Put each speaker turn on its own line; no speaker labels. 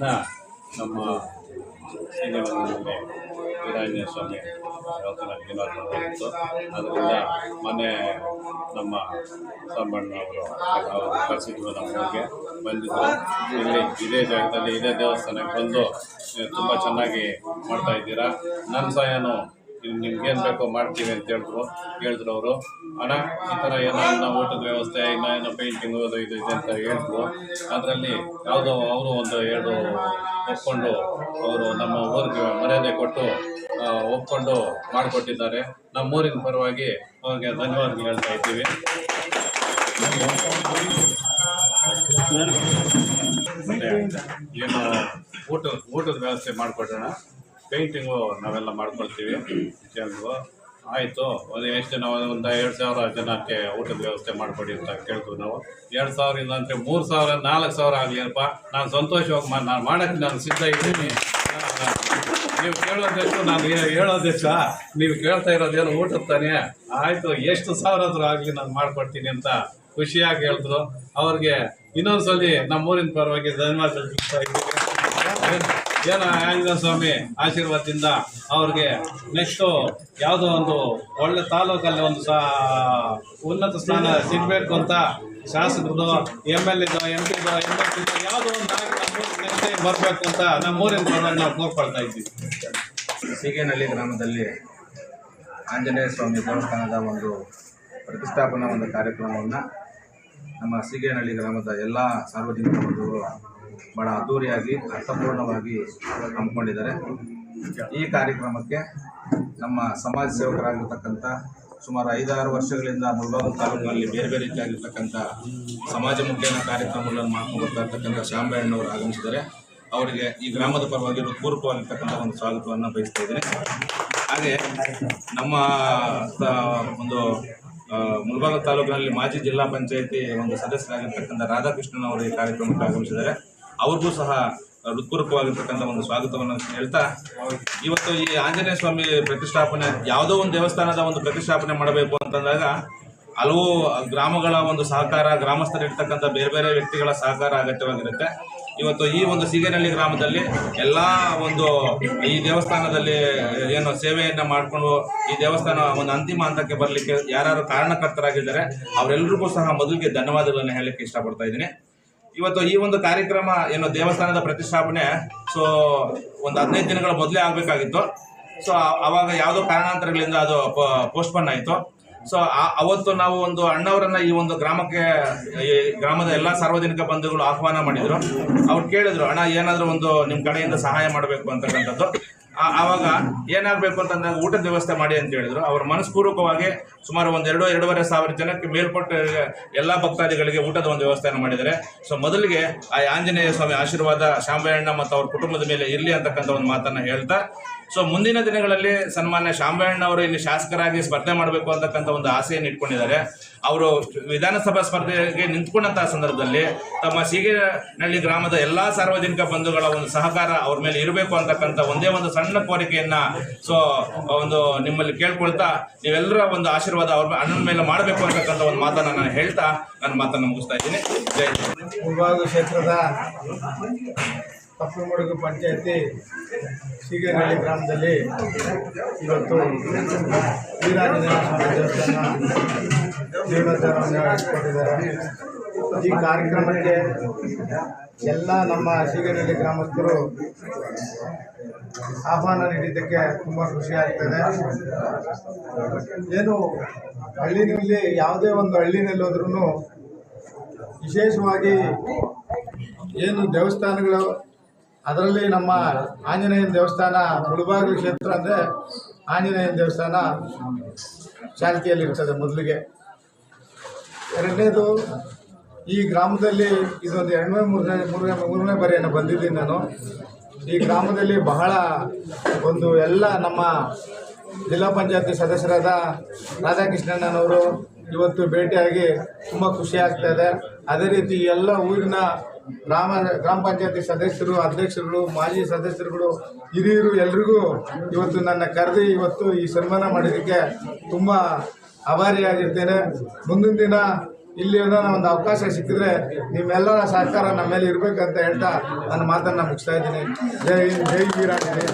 ದಿನ ನಮ್ಮ ಶ್ರೀನಿವಾಸನಲ್ಲಿ ವೀರಾಂಜನೇಯ ಸ್ವಾಮಿ ದೇವಸ್ಥಾನ ಇತ್ತು ಅದರಿಂದ ಮೊನ್ನೆ ನಮ್ಮ ಸಂಬಣ್ಣ ಅವರು ಅವರು ಬಂದಿದ್ದರು ಇಲ್ಲಿ ಇದೇ ಜಾಗದಲ್ಲಿ, ಇದೇ ದೇವಸ್ಥಾನಕ್ಕೆ ಬಂದು ತುಂಬ ಚೆನ್ನಾಗಿ ಮಾಡ್ತಾಯಿದ್ದೀರಾ ನನ್ನ ಸಹಾಯನೂ ನಿಮ್ಗೇನು ಬೇಕೋ ಮಾಡ್ತೀವಿ ಅಂತ ಹೇಳಿದ್ರು ಹೇಳಿದ್ರು ಅವರು. ಹಣ ಈ ಥರ ಏನೋ ಊಟದ ವ್ಯವಸ್ಥೆ, ಇನ್ನ ಏನೋ ಪೇಂಟಿಂಗ್ ಅದು ಇದು ಇದೆ ಅಂತ ಹೇಳಿದ್ರು. ಅದರಲ್ಲಿ ಯಾವುದೋ ಅವರು ಒಂದು ಎರಡು ಒಪ್ಕೊಂಡು ಅವರು ನಮ್ಮ ಊರಿಗೆ ಮರ್ಯಾದೆ ಕೊಟ್ಟು ಒಪ್ಕೊಂಡು ಮಾಡಿಕೊಟ್ಟಿದ್ದಾರೆ. ನಮ್ಮ ಊರಿನ ಪರವಾಗಿ ಅವ್ರಿಗೆ ಧನ್ಯವಾದಗಳು ಹೇಳ್ತಾ ಇದ್ದೀವಿ. ಏನು ಊಟ ಊಟದ ವ್ಯವಸ್ಥೆ ಮಾಡಿಕೊಡೋಣ. ಪೇಂಟಿಂಗು ನಾವೆಲ್ಲ ಮಾಡ್ಕೊಳ್ತೀವಿ, ಜನರು. ಆಯಿತು ಒಂದು ಎಷ್ಟು ಜನ ಒಂದು ಎರಡು ಸಾವಿರ ಜನಕ್ಕೆ ಊಟದ ವ್ಯವಸ್ಥೆ ಮಾಡಿಕೊಡಿ ಅಂತ ಕೇಳ್ತೀವಿ ನಾವು. ಎರಡು ಸಾವಿರದಿಂದ ಅಂದರೆ ಮೂರು ಸಾವಿರ, ನಾಲ್ಕು ಸಾವಿರ ಆಗಲಿಯಪ್ಪ ನಾನು ಸಂತೋಷವಾಗಿ ಮಾ, ನಾನು ಮಾಡೋಕ್ಕೆ ನಾನು ಸಿದ್ಧ ಇದ್ದೀನಿ. ನೀವು ಕೇಳೋದೆಷ್ಟು, ನಾನು ಹೇಳೋದೆಷ್ಟ? ನೀವು ಕೇಳ್ತಾ ಇರೋದೇನು ಊಟದ ತಾನೇ? ಆಯಿತು, ಎಷ್ಟು ಸಾವಿರ ಆದರೂ ಆಗಲಿ ನಾನು ಮಾಡ್ಕೊಡ್ತೀನಿ ಅಂತ ಖುಷಿಯಾಗಿ ಹೇಳಿದ್ರು. ಅವ್ರಿಗೆ ಇನ್ನೊಂದ್ಸಲಿ ನಮ್ಮೂರಿನ ಪರವಾಗಿ ಧನ್ಯವಾದ ಏನೋ ಆಂಜನೇಯ ಸ್ವಾಮಿ ಆಶೀರ್ವಾದದಿಂದ ಅವ್ರಿಗೆ ನೆಕ್ಸ್ಟು ಯಾವುದೋ ಒಂದು ಒಳ್ಳೆ ತಾಲೂಕಲ್ಲಿ ಒಂದು ಸಾ ಉನ್ನತ ಸ್ಥಾನ ಸಿಗಬೇಕು ಅಂತ ಶಾಸಕರದು ಎಂ ಎಲ್ ಎದು ಎಂ ಪಿದು ಎಂ ಎಲ್ ಸಿದು ಯಾವುದೋ ಒಂದು ನೆಕ್ಸ್ಟ್ ಬರಬೇಕು ಅಂತ ನಮ್ಮೂರಿನ ಪರವಾಗಿ ನಾವು ಕೋರ್ಕೊಳ್ತಾ ಇದ್ದೀವಿ.
ಸೀಗೇನಹಳ್ಳಿ ಗ್ರಾಮದಲ್ಲಿ ಆಂಜನೇಯ ಸ್ವಾಮಿ ದೇವಸ್ಥಾನದ ಒಂದು ಪ್ರತಿಷ್ಠಾಪನಾ ಒಂದು ಕಾರ್ಯಕ್ರಮವನ್ನು ನಮ್ಮ ಸೀಗೇನಹಳ್ಳಿ ಗ್ರಾಮದ ಎಲ್ಲ ಸಾರ್ವಜನಿಕ ಬಂಧುಗಳು ಭಾಳ ಅದ್ದೂರಿಯಾಗಿ ಅರ್ಥಪೂರ್ಣವಾಗಿ ಹಮ್ಮಿಕೊಂಡಿದ್ದಾರೆ. ಈ ಕಾರ್ಯಕ್ರಮಕ್ಕೆ ನಮ್ಮ ಸಮಾಜ ಸೇವಕರಾಗಿರ್ತಕ್ಕಂಥ ಸುಮಾರು ಐದಾರು ವರ್ಷಗಳಿಂದ ಮುಳಬಾಗಿಲು ತಾಲೂಕಿನಲ್ಲಿ ಬೇರೆ ಬೇರೆ ರೀತಿಯಾಗಿರ್ತಕ್ಕಂಥ ಸಮಾಜಮುಖಿಯ ಕಾರ್ಯಕ್ರಮಗಳನ್ನು ಮಾಡ್ಕೊಂಡು ಬರ್ತಾ ಆಗಮಿಸಿದ್ದಾರೆ. ಅವರಿಗೆ ಈ ಗ್ರಾಮದ ಪರವಾಗಿ ಪೂರ್ವಕವಾಗಿರ್ತಕ್ಕಂಥ ಒಂದು ಸ್ವಾಗತವನ್ನು ಬಯಸ್ತಾ ಇದ್ದೇನೆ. ಹಾಗೆ ನಮ್ಮ ಒಂದು ಆ, ಮುಳಬಾಗಿಲು ತಾಲೂಕಿನಲ್ಲಿ ಮಾಜಿ ಜಿಲ್ಲಾ ಪಂಚಾಯಿತಿ ಒಂದು ಸದಸ್ಯರಾಗಿರ್ತಕ್ಕಂಥ ರಾಧಾಕೃಷ್ಣನ್ ಅವರು ಈ ಕಾರ್ಯಕ್ರಮಕ್ಕೆ ಆಗಮಿಸಿದ್ದಾರೆ. ಅವ್ರಿಗೂ ಸಹ ಹೃತ್ಪೂರ್ವಕವಾಗಿರ್ತಕ್ಕಂಥ ಒಂದು ಸ್ವಾಗತವನ್ನು ಹೇಳ್ತಾ, ಇವತ್ತು ಈ ಆಂಜನೇಯ ಸ್ವಾಮಿ ಪ್ರತಿಷ್ಠಾಪನೆ, ಯಾವುದೋ ಒಂದು ದೇವಸ್ಥಾನದ ಒಂದು ಪ್ರತಿಷ್ಠಾಪನೆ ಮಾಡಬೇಕು ಅಂತಂದಾಗ, ಹಲವು ಗ್ರಾಮಗಳ ಒಂದು ಸಹಕಾರ, ಗ್ರಾಮಸ್ಥರಿರ್ತಕ್ಕಂಥ ಬೇರೆ ಬೇರೆ ವ್ಯಕ್ತಿಗಳ ಸಹಕಾರ ಅಗತ್ಯವಾಗಿರುತ್ತೆ. ಇವತ್ತು ಈ ಒಂದು ಸೀಗೇನಹಳ್ಳಿ ಗ್ರಾಮದಲ್ಲಿ ಎಲ್ಲ ಒಂದು ಈ ದೇವಸ್ಥಾನದಲ್ಲಿ ಏನು ಸೇವೆಯನ್ನು ಮಾಡಿಕೊಂಡು ಈ ದೇವಸ್ಥಾನ ಒಂದು ಅಂತಿಮ ಹಂತಕ್ಕೆ ಬರಲಿಕ್ಕೆ ಯಾರು ಕಾರಣಕರ್ತರಾಗಿದ್ದಾರೆ ಅವರೆಲ್ಲರಿಗೂ ಸಹ ಮೊದಲಿಗೆ ಧನ್ಯವಾದಗಳನ್ನು ಹೇಳಲಿಕ್ಕೆ ಇಷ್ಟಪಡ್ತಾ ಇದ್ದೀನಿ. ಇವತ್ತು ಈ ಒಂದು ಕಾರ್ಯಕ್ರಮ ಏನು ದೇವಸ್ಥಾನದ ಪ್ರತಿಷ್ಠಾಪನೆ ಸೊ ಒಂದು ಹದಿನೈದು ದಿನಗಳ ಮೊದಲೇ ಆಗಬೇಕಾಗಿತ್ತು. ಸೊ ಅವಾಗ ಯಾವುದೋ ಕಾರಣಾಂತರಗಳಿಂದ ಅದು ಪೋಸ್ಟ್ಪೋನ್ ಆಯಿತು. ಸೊ ಅವತ್ತು ನಾವು ಒಂದು ಅಣ್ಣವರನ್ನ ಈ ಒಂದು ಗ್ರಾಮಕ್ಕೆ, ಈ ಗ್ರಾಮದ ಎಲ್ಲ ಸಾರ್ವಜನಿಕ ಬಂಧುಗಳು ಆಹ್ವಾನ ಮಾಡಿದ್ರು. ಅವ್ರು ಕೇಳಿದ್ರು, ಅಣ್ಣ, ಏನಾದರೂ ಒಂದು ನಿಮ್ಮ ಕಡೆಯಿಂದ ಸಹಾಯ ಮಾಡಬೇಕು ಅಂತಕ್ಕಂಥದ್ದು. ಆವಾಗ ಏನಾಗಬೇಕು ಅಂತಂದಾಗ ಊಟದ ವ್ಯವಸ್ಥೆ ಮಾಡಿ ಅಂತ ಹೇಳಿದ್ರು. ಅವರು ಮನಸ್ಪೂರ್ವಕವಾಗಿ ಸುಮಾರು ಒಂದು ಎರಡು, ಎರಡೂವರೆ ಸಾವಿರ ಜನಕ್ಕೆ ಮೇಲ್ಪಟ್ಟ ಎಲ್ಲ ಭಕ್ತಾದಿಗಳಿಗೆ ಊಟದ ಒಂದು ವ್ಯವಸ್ಥೆಯನ್ನು ಮಾಡಿದ್ದಾರೆ. ಸೊ ಮೊದಲಿಗೆ ಆ ಆಂಜನೇಯ ಸ್ವಾಮಿ ಆಶೀರ್ವಾದ ಶಾಂಬಯ್ಯಣ್ಣ ಮತ್ತು ಅವ್ರ ಕುಟುಂಬದ ಮೇಲೆ ಇರಲಿ ಅಂತಕ್ಕಂಥ ಒಂದು ಮಾತನ್ನು ಹೇಳ್ತಾ ಸೊ ಮುಂದಿನ ದಿನಗಳಲ್ಲಿ ಸನ್ಮಾನ್ಯ ಶಾಂಬಯ್ಯಣ್ಣ ಅವರು ಇಲ್ಲಿ ಶಾಸಕರಾಗಿ ಸ್ಪರ್ಧೆ ಮಾಡಬೇಕು ಅಂತಕ್ಕಂಥ ಒಂದು ಆಸೆಯನ್ನು ಇಟ್ಕೊಂಡಿದ್ದಾರೆ. ಅವರು ವಿಧಾನಸಭಾ ಸ್ಪರ್ಧೆಗೆ ನಿಂತ್ಕೊಂಡಂತಹ ಸಂದರ್ಭದಲ್ಲಿ ತಮ್ಮ ಸೀಗೇನಹಳ್ಳಿ ಗ್ರಾಮದ ಎಲ್ಲಾ ಸಾರ್ವಜನಿಕ ಬಂಧುಗಳ ಒಂದು ಸಹಕಾರ ಅವ್ರ ಮೇಲೆ ಇರಬೇಕು ಅಂತಕ್ಕಂಥ ಒಂದೇ ಒಂದು ಸಣ್ಣ ಕೋರಿಕೆಯನ್ನ ಸೊ ಒಂದು ನಿಮ್ಮಲ್ಲಿ ಕೇಳ್ಕೊಳ್ತಾ ನೀವೆಲ್ಲರ ಒಂದು ಆಶೀರ್ವಾದ ಅವ್ರ ಅಣ್ಣನ ಮೇಲೆ ಮಾಡಬೇಕು ಅಂತಕ್ಕಂಥ ಒಂದು ಮಾತನ್ನು ನಾನು ಹೇಳ್ತಾ ನನ್ನ ಮಾತನ್ನು ಮುಗಿಸ್ತಾ ಇದ್ದೀನಿ ಜೈ.
ಮುಳಬಾಗಿಲು ಕ್ಷೇತ್ರದ ತಪ್ಪಮಡುಗು ಪಂಚಾಯತಿ ಸೀಗೇನಹಳ್ಳಿ ಗ್ರಾಮದಲ್ಲಿ ಇವತ್ತು ವೀರಾಂಜನೇಯ ಸ್ವಾಮಿ ದೇವಸ್ಥಾನ ಈ ಕಾರ್ಯಕ್ರಮಕ್ಕೆ ಎಲ್ಲ ನಮ್ಮ ಸೀಗೇನಹಳ್ಳಿ ಗ್ರಾಮಸ್ಥರು ಆಹ್ವಾನ ನೀಡಿದ್ದಕ್ಕೆ ತುಂಬ ಖುಷಿ ಆಗ್ತದೆ. ಏನು ಹಳ್ಳಿನಲ್ಲಿ ಯಾವುದೇ ಒಂದು ಹಳ್ಳಿನಲ್ಲಿ ಹೋದ್ರೂ ವಿಶೇಷವಾಗಿ ಏನು ದೇವಸ್ಥಾನಗಳು, ಅದರಲ್ಲಿ ನಮ್ಮ ಆಂಜನೇಯನ ದೇವಸ್ಥಾನ, ಮುಳುಬಾಗಿಲು ಕ್ಷೇತ್ರ ಅಂದರೆ ಆಂಜನೇಯನ ದೇವಸ್ಥಾನ ಚಾಲ್ತಿಯಲ್ಲಿರ್ತದೆ ಮೊದಲಿಗೆ. ಎರಡನೇದು, ಈ ಗ್ರಾಮದಲ್ಲಿ ಇದೊಂದು ಎರಡನೇ ಮೂರನೇ ಮೂರನೇ ಮೂರನೇ ಬಾರಿಯನ್ನು ಬಂದಿದ್ದೀನಿ ನಾನು. ಈ ಗ್ರಾಮದಲ್ಲಿ ಬಹಳ ಒಂದು ಎಲ್ಲ ನಮ್ಮ ಜಿಲ್ಲಾ ಪಂಚಾಯತಿ ಸದಸ್ಯರಾದ ರಾಧಾಕೃಷ್ಣಣ್ಣನವರು ಇವತ್ತು ಭೇಟಿಯಾಗಿ ತುಂಬ ಖುಷಿ ಆಗ್ತಾ ಇದೆ. ಅದೇ ರೀತಿ ಎಲ್ಲ ಊರಿನ ಗ್ರಾಮ ಗ್ರಾಮ ಪಂಚಾಯತಿ ಸದಸ್ಯರು, ಅಧ್ಯಕ್ಷರುಗಳು, ಮಾಜಿ ಸದಸ್ಯರುಗಳು, ಹಿರಿಯರು ಎಲ್ರಿಗೂ ಇವತ್ತು ನನ್ನ ಕರೆದು ಇವತ್ತು ಈ ಸನ್ಮಾನ ಮಾಡಿದ್ದಕ್ಕೆ ತುಂಬ ಆಭಾರಿಯಾಗಿರ್ತೇನೆ ಮುಂದಿನ ದಿನ ಇಲ್ಲಿ ಒಂದು ಅವಕಾಶ ಸಿಕ್ಕಿದ್ರೆ ನಿಮ್ಮೆಲ್ಲರ ಸಹಕಾರ ನಮ್ಮ ಮೇಲೆ ಇರಬೇಕಂತ ಹೇಳ್ತಾ ನನ್ನ ಮಾತನ್ನು ಮುಗಿಸ್ತಾ ಇದ್ದೀನಿ. ಜೈ ಜೈ ವೀರಾಂಜನೇಯ